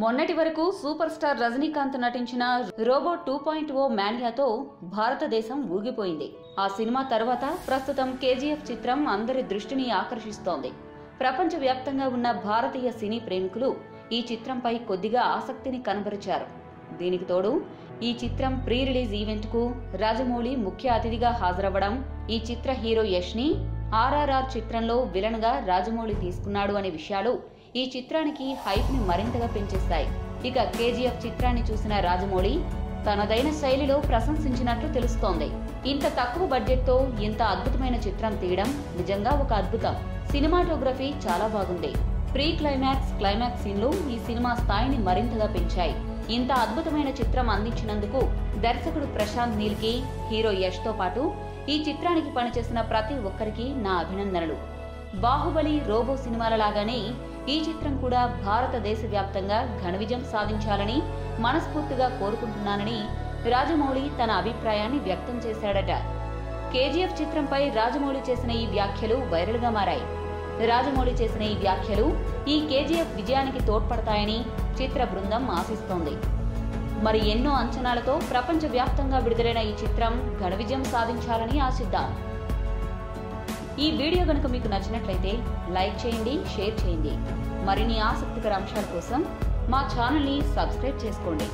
మొన్నటి వరకు super star Rajinikanth నటించిన రోబో టూ పాయింట్ ఓ మానియాతో భారతదేశం ఊగిపోయింది. ఆ సినిమా తర్వాత ప్రస్తుతం కేజీఎఫ్ చిత్రం అందరి దృష్టిని ఆకర్షిస్తోంది. ప్రపంచవ్యాప్తంగా ఉన్న భారతీయ సినీ ప్రేమికులు ఈ చిత్రంపై కొద్దిగా ఆసక్తిని కనబరిచారు. దీనికి తోడు ఈ చిత్రం ప్రీ రిలీజ్ ఈవెంట్కు రాజమౌళి ముఖ్య అతిథిగా హాజరవ్వడం ఈ చిత్ర హీరో యష్ని ఆర్ఆర్ఆర్ చిత్రంలో విలన్గా రాజమౌళి తీసుకున్నాడు అనే విషయాలు ఈ చిత్రానికి హైప్ని మరింతగా పెంచేస్తాయి. ఇక కేజీఎఫ్ చిత్రాన్ని చూసిన రాజమౌళి తనదైన శైలిలో ప్రశంసించినట్లు తెలుస్తోంది. ఇంత తక్కువ బడ్జెట్తో ఇంత అద్భుతమైన చిత్రం తీయడం నిజంగా ఒక అద్భుతం. సినిమాటోగ్రఫీ చాలా బాగుంది. ప్రీ క్లైమాక్స్ క్లైమాక్స్ సీన్లు ఈ సినిమా స్థాయిని మరింతగా పెంచాయి. ఇంత అద్భుతమైన చిత్రం అందించినందుకు దర్శకుడు ప్రశాంత్ నీల్కి హీరో యష్తో పాటు ఈ చిత్రానికి పనిచేసిన ప్రతి ఒక్కరికి నా అభినందనలు. బాహుబలి రోబో సినిమాల లాగానే ఈ చిత్రం కూడా భారతదేశ వ్యాప్తంగా ఘన విజయం సాధించాలని మనస్ఫూర్తిగా కోరుకుంటున్నానని రాజమౌళి తన అభిప్రాయాన్ని వ్యక్తం చేశాడట. కేజీఎఫ్ చిత్రంపై రాజమౌళి చేసిన ఈ వ్యాఖ్యలు వైరల్గా మారాయి. రాజమౌళి చేసిన ఈ వ్యాఖ్యలు ఈ కేజీఎఫ్ విజయానికి తోడ్పడతాయని చిత్ర బృందం ఆశిస్తోంది. మరి ఎన్నో అంచనాలతో ప్రపంచ వ్యాప్తంగా విడుదలైన ఈ చిత్రం ఘన విజయం సాధించాలని ఆశిద్దాం. ఈ వీడియో కనుక మీకు నచ్చినట్లయితే లైక్ చేయండి షేర్ చేయండి. మరిన్ని ఆసక్తికర అంశాల కోసం మా ఛానల్ని సబ్స్క్రైబ్ చేసుకోండి.